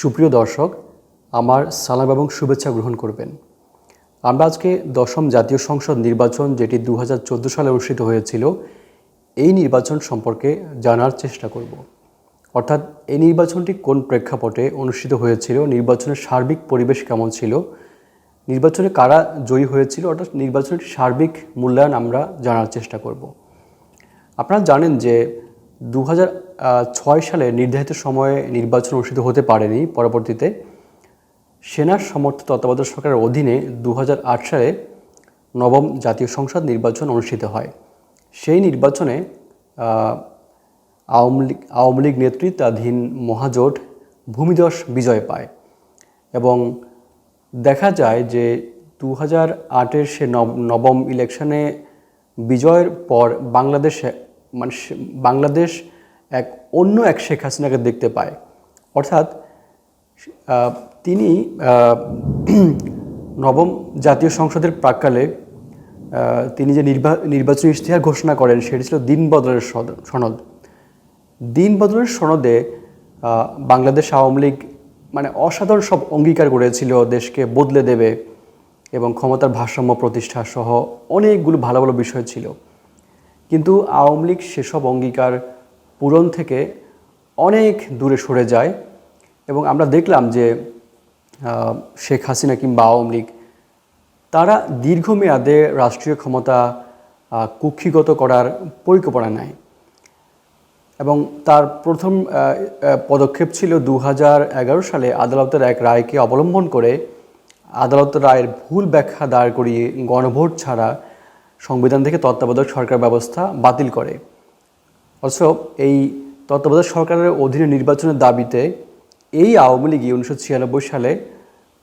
সুপ্রিয় দর্শক, আমার সালাম এবং শুভেচ্ছা গ্রহণ করবেন। আমরা আজকে দশম জাতীয় সংসদ নির্বাচন যেটি দু হাজার চোদ্দ সালে অনুষ্ঠিত হয়েছিল, এই নির্বাচন সম্পর্কে জানার চেষ্টা করব। অর্থাৎ এই নির্বাচনটি কোন প্রেক্ষাপটে অনুষ্ঠিত হয়েছিল, নির্বাচনের সার্বিক পরিবেশ কেমন ছিল, নির্বাচনে কারা জয়ী হয়েছিল, অর্থাৎ নির্বাচনের সার্বিক মূল্যায়ন আমরা জানার চেষ্টা করব। আপনারা জানেন যে দু হাজার ছয় সালে নির্ধারিত সময়ে নির্বাচন অনুষ্ঠিত হতে পারেনি পরবর্তীতে। সেনার সমর্থিত তত্ত্বাবধায়ক সরকারের অধীনে দু হাজার আট সালে নবম জাতীয় সংসদ নির্বাচন অনুষ্ঠিত হয়। সেই নির্বাচনে আওয়ামী লীগ আওয়ামী লীগ নেতৃত্বাধীন মহাজোট ভূমিদস বিজয় পায় এবং দেখা যায় যে দু হাজার আটের সে নব- নবম ইলেকশনে বিজয়ের পর বাংলাদেশে মানে বাংলাদেশ এক অন্য এক শেখ হাসিনাকে দেখতে পায়। অর্থাৎ তিনি নবম জাতীয় সংসদের প্রাককালে তিনি যে নির্বা, নির্বাচনী ইশতেহার ঘোষণা করেন, সেটি ছিল দিন বদলের সনদ। দিন বদলের সনদে বাংলাদেশ আওয়ামী লীগ মানে অসাধারণ সব অঙ্গীকার করেছিল দেশকে বদলে দেবে এবং ক্ষমতার ভারসাম্য প্রতিষ্ঠা সহ অনেকগুলো ভালো ভালো বিষয় ছিল। কিন্তু আওয়ামী লীগ সেসব অঙ্গীকার পূরণ থেকে অনেক দূরে সরে যায় এবং আমরা দেখলাম যে শেখ হাসিনা কিংবা আওয়ামী লীগ, তারা দীর্ঘমেয়াদে রাষ্ট্রীয় ক্ষমতা কুক্ষিগত করার পরিকল্পনা নেয়। এবং তার প্রথম পদক্ষেপ ছিল দু হাজার এগারো সালে আদালতের এক রায়কে অবলম্বন করে আদালতের রায়ের ভুল ব্যাখ্যা দাঁড় করিয়ে গণভোট ছাড়া সংবিধান থেকে তত্ত্বাবধায়ক সরকার ব্যবস্থা বাতিল করে। অথচ এই তত্ত্বাবধায়ক সরকারের অধীনে নির্বাচনের দাবিতে এই আওয়ামী লীগই উনিশশো ছিয়ানব্বই সালে,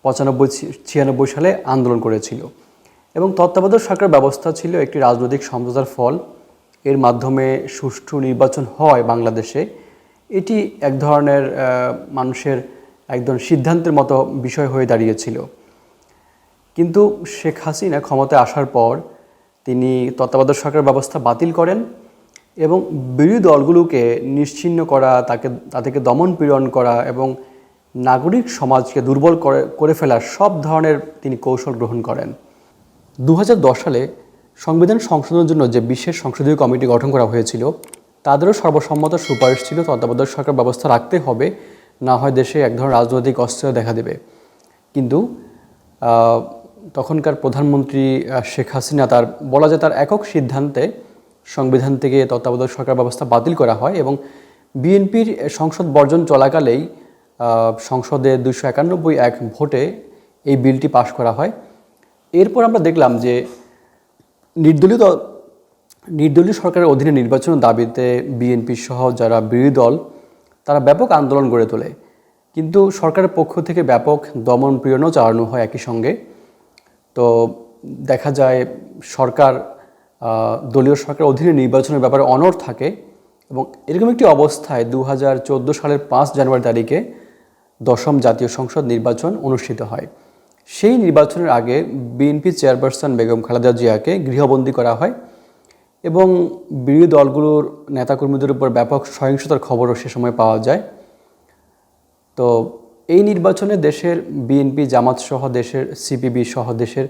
পঁচানব্বই ছিয়ানব্বই সালে আন্দোলন করেছিল। এবং তত্ত্বাবধায়ক সরকার ব্যবস্থা ছিল একটি রাজনৈতিক সমঝোতার ফল। এর মাধ্যমে সুষ্ঠু নির্বাচন হয় বাংলাদেশে। এটি এক ধরনের মানুষের একদম সিদ্ধান্তের মতো বিষয় হয়ে দাঁড়িয়েছিল। কিন্তু শেখ হাসিনা ক্ষমতায় আসার পর তিনি তত্ত্বাবধায়ক সরকার ব্যবস্থা বাতিল করেন। এবং বিরোধী দলগুলোকে নিশ্চিহ্ন করা, তাকে তাদেরকে দমন পীড়ন করা এবং নাগরিক সমাজকে দুর্বল করে করে ফেলার সব ধরনের তিনি কৌশল গ্রহণ করেন। দু হাজার দশ সালে সংবিধান সংশোধনের জন্য যে বিশেষ সংসদীয় কমিটি গঠন করা হয়েছিল, তাদেরও সর্বসম্মত সুপারিশ ছিল, তত্ত্বাবধায়ক সরকার ব্যবস্থা রাখতে হবে, না হয় দেশে এক ধরনের রাজনৈতিক অস্থিরতা দেখা দেবে। কিন্তু তখনকার প্রধানমন্ত্রী শেখ হাসিনা তার, বলা যায় তার একক সিদ্ধান্তে সংবিধান থেকে তত্ত্বাবধায়ক সরকার ব্যবস্থা বাতিল করা হয় এবং বিএনপির সংসদ বর্জন চলাকালেই সংসদে দুশো একানব্বই এক ভোটে এই বিলটি পাশ করা হয়। এরপর আমরা দেখলাম যে নির্দলীয় দল- নির্দলীয় সরকারের অধীনে নির্বাচনের দাবিতে বিএনপি সহ যারা বিরোধী দল, তারা ব্যাপক আন্দোলন গড়ে তোলে। কিন্তু সরকারের পক্ষ থেকে ব্যাপক দমন পীড়নও চালানো হয় একই সঙ্গে। তো দেখা যায় সরকার দলীয় সরকারের অধীনে নির্বাচনের ব্যাপারে অনড় থাকে এবং এরকম একটি অবস্থায় দু হাজার চোদ্দ সালের পাঁচ জানুয়ারি তারিখে দশম জাতীয় সংসদ নির্বাচন অনুষ্ঠিত হয়। সেই নির্বাচনের আগে বিএনপি চেয়ারপারসন বেগম খালেদা জিয়াকে গৃহবন্দী করা হয় এবং বিরোধী দলগুলোর নেতাকর্মীদের উপর ব্যাপক সহিংসতার খবরও সে সময় পাওয়া যায়। তো এই নির্বাচনে দেশের বিএনপি, জামাত সহ দেশের, সিপিবি সহ দেশের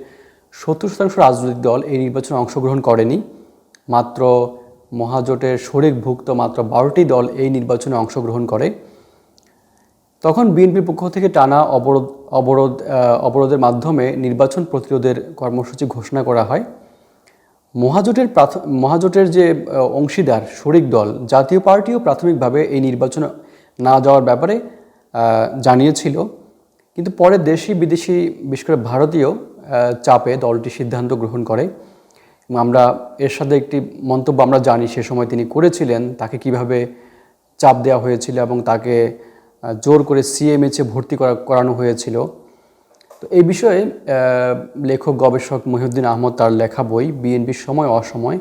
সত্তর শতাংশ রাজনৈতিক দল এই নির্বাচনে অংশগ্রহণ করেনি। মাত্র মহাজোটের শরিকভুক্ত মাত্র বারোটি দল এই নির্বাচনে অংশগ্রহণ করে। তখন বিএনপির পক্ষ থেকে টানা অবরোধ অবরোধ অবরোধের মাধ্যমে নির্বাচন প্রতিরোধের কর্মসূচি ঘোষণা করা হয়। মহাজোটের মহাজোটের যে অংশীদার, শরিক দল, জাতীয় পার্টিও প্রাথমিকভাবে এই নির্বাচনে না যাওয়ার ব্যাপারে জানিয়েছিল। কিন্তু পরে দেশি বিদেশি বিশেষ করে ভারতীয় চাপে দলটি সিদ্ধান্ত গ্রহণ করে। আমরা এর সাথে একটি মন্তব্য আমরা জানি, সে সময় তিনি করেছিলেন, তাকে কীভাবে চাপ দেওয়া হয়েছিল এবং তাকে জোর করে সিএমএচে ভর্তি করা, করানো হয়েছিল। তো এই বিষয়ে লেখক, গবেষক মহিউদ্দিন আহমদ তার লেখা বই, বিএনপির সময় অসময়,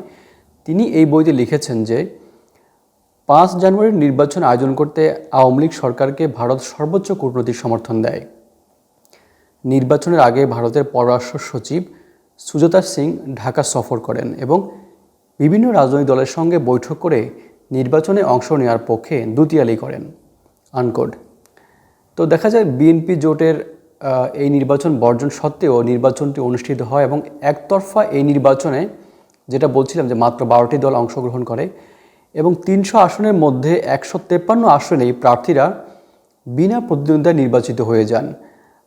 তিনি এই বইতে লিখেছেন যে, পাঁচ জানুয়ারির নির্বাচন আয়োজন করতে আওয়ামী লীগ সরকারকে ভারত সর্বোচ্চ কূটনৈতিক সমর্থন দেয়। নির্বাচনের আগে ভারতের পররাষ্ট্র সচিব সুজাতা সিং ঢাকা সফর করেন এবং বিভিন্ন রাজনৈতিক দলের সঙ্গে বৈঠক করে নির্বাচনে অংশ নেওয়ার পক্ষে দুতিয়ালি করেন আনকোড তো দেখা যায় বিএনপি জোটের এই নির্বাচন বর্জন সত্ত্বেও নির্বাচনটি অনুষ্ঠিত হয় এবং একতরফা এই নির্বাচনে যেটা বলছিলাম যে মাত্র বারোটি দল অংশগ্রহণ করে এবং তিনশো আসনের মধ্যে একশো তেপ্পান্ন আসনেই প্রার্থীরা বিনা প্রতিদ্বন্দ্বিতায় নির্বাচিত হয়ে যান।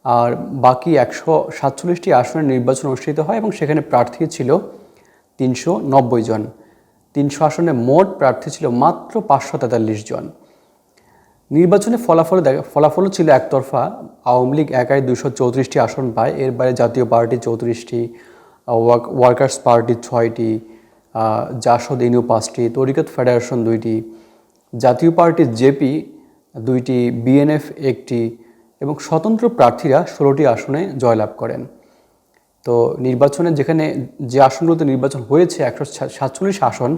আর বাকি একশো সাতচল্লিশটি আসনের নির্বাচন অনুষ্ঠিত হয় এবং সেখানে প্রার্থী ছিল তিনশো নব্বই জন। তিনশো আসনে মোট প্রার্থী ছিল মাত্র পাঁচশো তেতাল্লিশ জন। নির্বাচনে ফলাফল দেখা, ফলাফলও ছিল একতরফা। আওয়ামী লীগ একাই দুশো চৌত্রিশটি আসন পায়। এর বাইরে জাতীয় পার্টি চৌত্রিশটি ওয়ার্কার্স পার্টি ছয়টি জাসদ ইনু পাঁচটি, তরিকত ফেডারেশন দুইটি, জাতীয় পার্টি জেপি দুইটি, বিএনএফ একটি এবং স্বতন্ত্র প্রার্থীরা ষোলোটি আসনে জয়লাভ করেন। তো নির্বাচনে যেখানে যে আসনগুলোতে নির্বাচন হয়েছে, একশো সাতচল্লিশ আসন,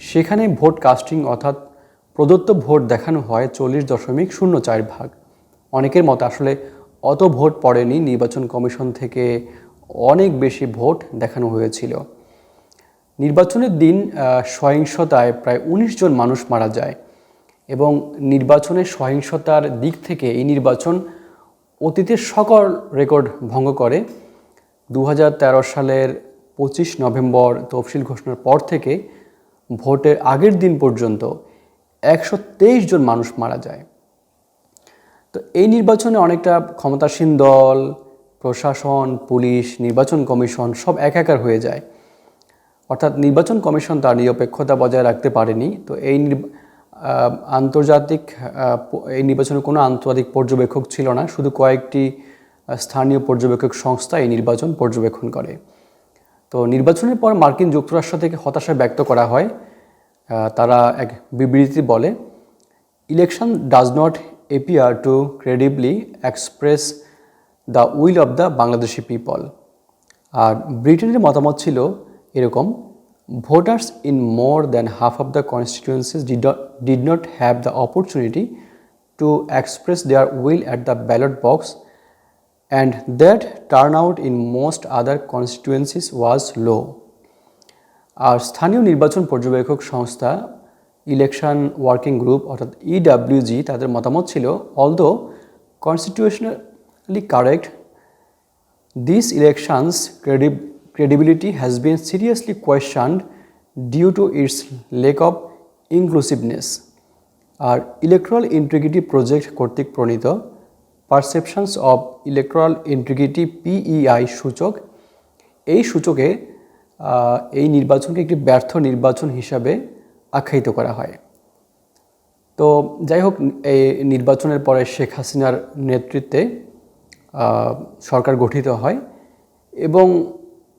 সেখানে ভোট কাস্টিং অর্থাৎ প্রদত্ত ভোট দেখানো হয় চল্লিশ দশমিক শূন্য চার ভাগ। অনেকের মতে আসলে অত ভোট পড়েনি, নির্বাচন কমিশন থেকে অনেক বেশি ভোট দেখানো হয়েছিল। নির্বাচনের দিন সহিংসতায় প্রায় ১৯ জন মানুষ মারা যায়। এবং নির্বাচনের সহিংসতার দিক থেকে এই নির্বাচন অতীতের সকল রেকর্ড ভঙ্গ করে। দু হাজার তেরো সালের পঁচিশ নভেম্বর তফসিল ঘোষণার পর থেকে ভোটের আগের দিন পর্যন্ত একশো তেইশ জন মানুষ মারা যায়। তো এই নির্বাচনে অনেকটা ক্ষমতাসীন দল, প্রশাসন, পুলিশ, নির্বাচন কমিশন সব একাকার হয়ে যায়। অর্থাৎ নির্বাচন কমিশন তার নিরপেক্ষতা বজায় রাখতে পারেনি। তো এই আন্তর্জাতিক এই নির্বাচনে কোনো আন্তর্জাতিক পর্যবেক্ষক ছিল না, শুধু কয়েকটি স্থানীয় পর্যবেক্ষক সংস্থা এই নির্বাচন পর্যবেক্ষণ করে। তো নির্বাচনের পর মার্কিন যুক্তরাষ্ট্র থেকে হতাশা ব্যক্ত করা হয় তারা এক বিবৃতি বলে, election does not appear to credibly express the will of the Bangladeshi people. আর ব্রিটেনের মতামত ছিল এরকম voters in more than half of the constituencies did not have the opportunity to express their will at the ballot box and that turnout in most other constituencies was low আর স্থানীয় নির্বাচন পর্যবেক্ষক সংস্থা election working group অর্থাৎ ইডাব্লিউজি তাদের মতামত ছিল although constitutionally correct These elections' credi- credibility has been seriously questioned due to its lack of inclusiveness. আর electoral integrity project কর্তৃক প্রণীত perceptions of electoral integrity PEI সূচক এই সূচকে এই নির্বাচনকে একটি ব্যর্থ নির্বাচন হিসাবে আখ্যায়িত করা হয় তো যাই হোক এই নির্বাচনের পরে শেখ হাসিনার নেতৃত্বে সরকার গঠিত হয় এবং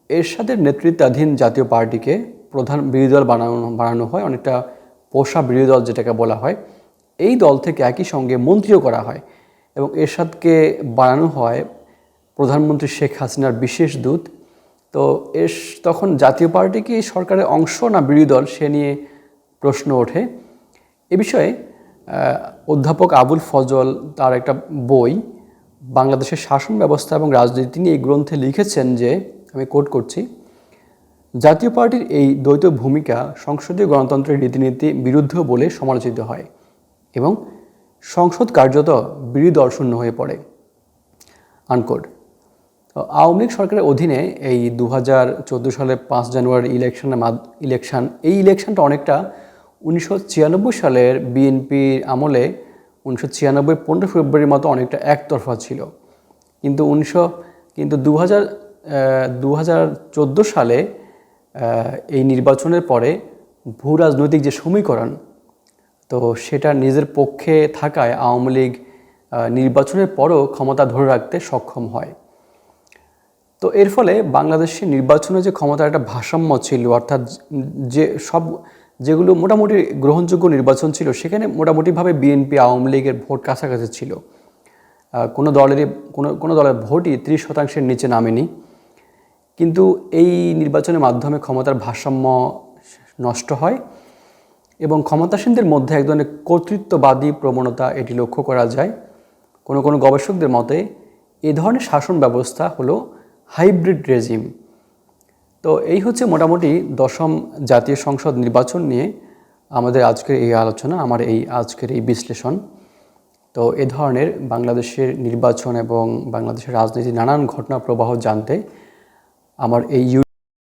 এরশাদের নেতৃত্বাধীন জাতীয় পার্টিকে প্রধান বিরোধী দল বানানো বানানো হয়, অনেকটা পোষা বিরোধী দল যেটাকে বলা হয়। এই দল থেকে একই সঙ্গে মন্ত্রীও করা হয় এবং এরশাদকে বানানো হয় প্রধানমন্ত্রী শেখ হাসিনার বিশেষ দূত। তো এর তখন জাতীয় পার্টি কি সরকারের অংশ না বিরোধী দল, সে নিয়ে প্রশ্ন ওঠে। এ বিষয়ে অধ্যাপক আবুল ফজল তার একটা বই, বাংলাদেশের শাসন ব্যবস্থা এবং রাজনীতি নিয়ে এই গ্রন্থে লিখেছেন যে আমি কোট করছি, জাতীয় পার্টির এই দ্বৈত ভূমিকা সংসদীয় গণতন্ত্রের রীতিনীতি বিরুদ্ধ বলে সমালোচিত হয় এবং সংসদ কার্যত বিরোধী দর্শন্য হয়ে পড়ে। আনকোড তো আওয়ামী লীগ সরকারের অধীনে এই দু হাজার চোদ্দ সালের পাঁচ জানুয়ারি ইলেকশনের ইলেকশন এই ইলেকশনটা অনেকটা উনিশশো ছিয়ানব্বই সালের বিএনপির আমলে উনিশশো ছিয়ানব্বই পনেরো ফেব্রুয়ারির মতো অনেকটা একতরফা ছিল। কিন্তু উনিশশো কিন্তু দু হাজার দু হাজার চোদ্দ সালে এই নির্বাচনের পরে ভূ রাজনৈতিক যে সমীকরণ, তো সেটা নিজের পক্ষে থাকায় আওয়ামী লীগ নির্বাচনের পরও ক্ষমতা ধরে রাখতে সক্ষম হয়। তো এর ফলে বাংলাদেশের নির্বাচনে যে ক্ষমতার একটা ভারসাম্য ছিল, অর্থাৎ যে সব যেগুলো মোটামুটি গ্রহণযোগ্য নির্বাচন ছিল, সেখানে মোটামুটিভাবে বিএনপি আওয়ামী লীগের ভোট কাছাকাছি ছিল। কোনো দলেরই, কোনো কোনো দলের ভোটই ত্রিশ শতাংশের নিচে নামেনি। কিন্তু এই নির্বাচনের মাধ্যমে ক্ষমতার ভারসাম্য নষ্ট হয় এবং ক্ষমতাসীনদের মধ্যে এক ধরনের কর্তৃত্ববাদী প্রবণতা এটি লক্ষ্য করা যায়। কোনো কোনো গবেষকদের মতে এ ধরনের শাসন ব্যবস্থা হলো হাইব্রিড রেজিম। তো এই হচ্ছে মোটামুটি দশম জাতীয় সংসদ নির্বাচন নিয়ে আমাদের আজকের এই আলোচনা, আমার এই আজকের এই বিশ্লেষণ। তো এ ধরনের বাংলাদেশের নির্বাচন এবং বাংলাদেশের রাজনীতির নানান ঘটনা প্রবাহ জানতে আমার এই